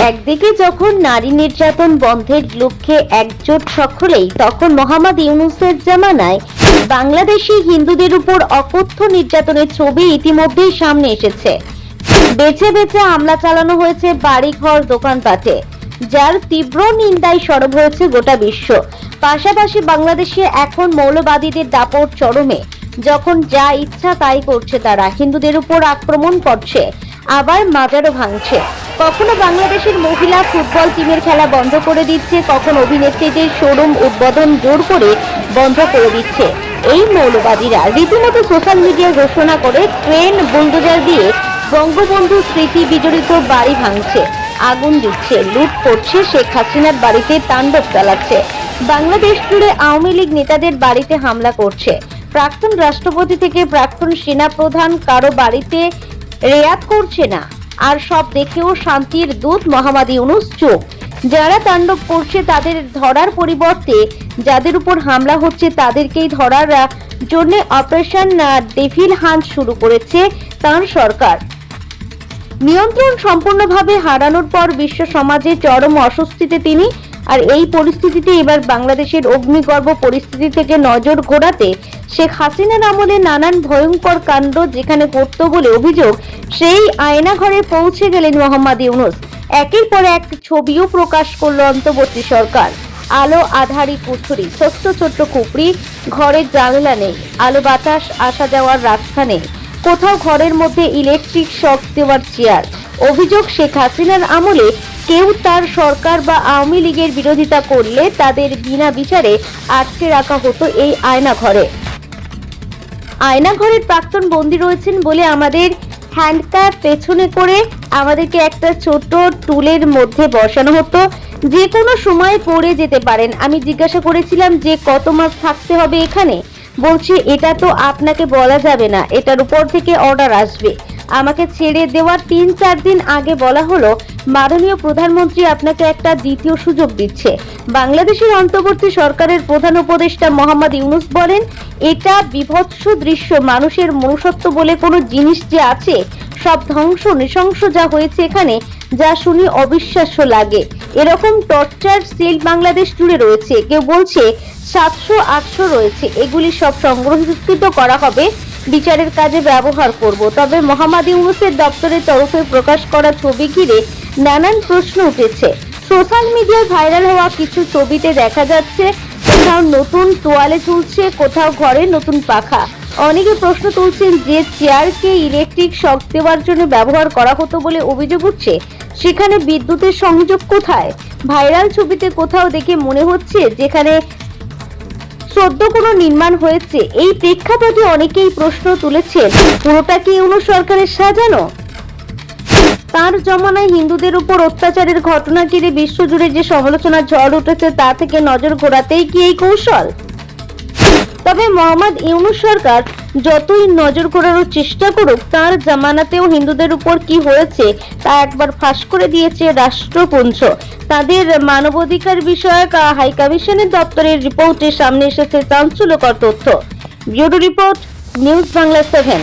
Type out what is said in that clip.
একদিকে যখন নারী নির্যাতন বন্ধের লক্ষ্যে একজোট সকলেই, তখন মোহাম্মদ ইউনুসের জামানায় বাংলাদেশি হিন্দুদের উপর অকথ্য নির্যাতনের ছবি ইতিমধ্যেই সামনে এসেছে। বেছে বেছে হামলা চালানো হয়েছে বাড়িঘর, দোকানপাটে, যার তীব্র নিন্দায় সরব হয়েছে গোটা বিশ্ব। পাশাপাশি বাংলাদেশে এখন মৌলবাদীদের দাপট চরমে। যখন যা ইচ্ছা তাই করছে তারা, হিন্দুদের উপর আক্রমণ করছে, আবার মাজারও ভাঙছে। কখনো বাংলাদেশের মহিলা ফুটবল টিমের খেলা বন্ধ করে দিচ্ছে, কখনো অভিনেত্রীদের শোরুম উদ্বোধন জোর করে বন্ধ করে দিচ্ছে। এই মৌলবাদীরা রীতিমতো সোশ্যাল মিডিয়ায় ঘোষণা করে ট্রেন বুলডোজার দিয়ে বঙ্গবন্ধু স্মৃতি বিজড়িত বাড়ি ভাঙছে, আগুন দিচ্ছে, লুট করছে শেখ হাসিনার বাড়িতে তাণ্ডব চালাচ্ছে। বাংলাদেশ জুড়ে আওয়ামী লীগ নেতাদের বাড়িতে হামলা করছে। প্রাক্তন রাষ্ট্রপতি থেকে প্রাক্তন সেনা প্রধান কারও বাড়িতে রেয়াত করছে না। আর সব দেখেও শান্তির দূত মোহাম্মদ ইউনুস চোখ। যারা তাণ্ডব করছে তাদের ধরার পরিবর্তে যাদের উপর হামলা হচ্ছে তাদেরকেই ধরার জন্য অপারেশন ডেভিল হান্ট শুরু করেছে তার সরকার। নিয়ন্ত্রণ সম্পূর্ণভাবে হারানোর পর বিশ্ব সমাজে চরম অস্বস্তিতে তিনি আর এই পরিস্থিতিতে এবার বাংলাদেশের অগ্নিগর্ভ পরিস্থিতি থেকে নজর ঘোরাতে শেখ হাসিনার আমলে নানান ভয়ঙ্কর কাণ্ড যেখানে ঘটত বলে অভিযোগ, সেই আয়না ঘরে পৌঁছে গেলেন মোহাম্মদ ইউনুস। একের পর এক ছবিও প্রকাশ করল অন্তর্বর্তী সরকার। আলো আধারি কুঠুরি, ছোট্ট ছোট্ট খুপড়ি ঘরের জানলা নেই, আলো বাতাস আসা যাওয়ার রাস্তা নেই, কোথাও ঘরের মধ্যে ইলেকট্রিক শক দেওয়ার চেয়ার। অভিযোগ, শেখ হাসিনার আমলে কেউ তার সরকার বা আওয়ামী লীগের বিরোধিতা করলে তাদের বিনা বিচারে আটকে রাখা হতো এই আয়না ঘরে আয়না ঘরের প্রাক্তন বন্দী রয়েছেন বলে আমাদের হ্যান্ডকার পেছনে করে আমাদেরকে একটা ছোট টুলের মধ্যে বসানো হতো। যে কোনো সময় পড়ে যেতে পারেন। আমি জিজ্ঞাসা করেছিলাম যে কত মাস থাকতে হবে এখানে? বলছে, এটা তো আপনাকে বলা যাবে না। এটার উপর থেকে অর্ডার আসবে। আমাকে ছেড়ে দেওয়ার তিন চার দিন আগে বলা হলো মাননীয় প্রধানমন্ত্রী আপনাকে একটা দ্বিতীয় সুযোগ দিচ্ছে। বাংলাদেশের অন্তর্বর্তী সরকারের প্রধান উপদেষ্টা মোহাম্মদ ইউনুস বলেন, এটা বিভৎস দৃশ্য, মানুষের মনুষ্যত্ব বলে কোনো জিনিস যে আছে, সব ধ্বংস নৃশংস যা হয়েছে এখানে, যা শুনি অবিশ্বাস্য লাগে। এরকম টর্চার সেল বাংলাদেশ জুড়ে রয়েছে। কেউ বলছে, সাতশো, আটশো রয়েছে। এগুলি সব সংগ্রহীত করা হবে, বিচারের কাজে ব্যবহার করব। তবে মোহাম্মদ ইউনুসের দপ্তরের তরফে প্রকাশ করা ছবি ঘিরে নানান প্রশ্ন উঠেছে। সোশ্যাল মিডিয়ায় ভাইরাল হওয়া কিছু ছবিতে দেখা যাচ্ছে, কোথাও নতুন তোয়ালে ঝুলছে কোথাও ঘরে নতুন পাখা। অনেকে প্রশ্ন তুলছেন যে চেয়ারকে ইলেকট্রিক শক দেওয়ার জন্য ব্যবহার করা হতো বলে অভিযোগ উঠছে। সেখানে বিদ্যুতের সংযোগ কোথায়? ভাইরাল ছবিতে কোথাও দেখে মনে হচ্ছে যেখানে সদ্য কোনো নির্মাণ হয়েছে। এই প্রেক্ষাপটে অনেকেই প্রশ্ন তুলেছেন, পুরোটা কি ইউনূস সরকারের সাজানো? তার জমানায় হিন্দুদের উপর অত্যাচারের ঘটনা ঘিরে বিশ্বজুড়ে যে সমালোচনার ঝড় উঠেছে তা থেকে নজর ঘোরাতেই কি এই কৌশল? তবে মোহাম্মদ ইউনুস সরকার যতই নজর ঘোরানোর চেষ্টা করুক, তার জামানাতেও হিন্দুদের উপর কি হয়েছে তা একবার ফাঁস করে দিয়েছে রাষ্ট্রপুঞ্জ। তাদের মানবাধিকার বিষয়ক হাই কমিশনের দপ্তরের রিপোর্টে সামনে এসেছে চাঞ্চল্যকর তথ্য। Bureau report, news Bangla seven.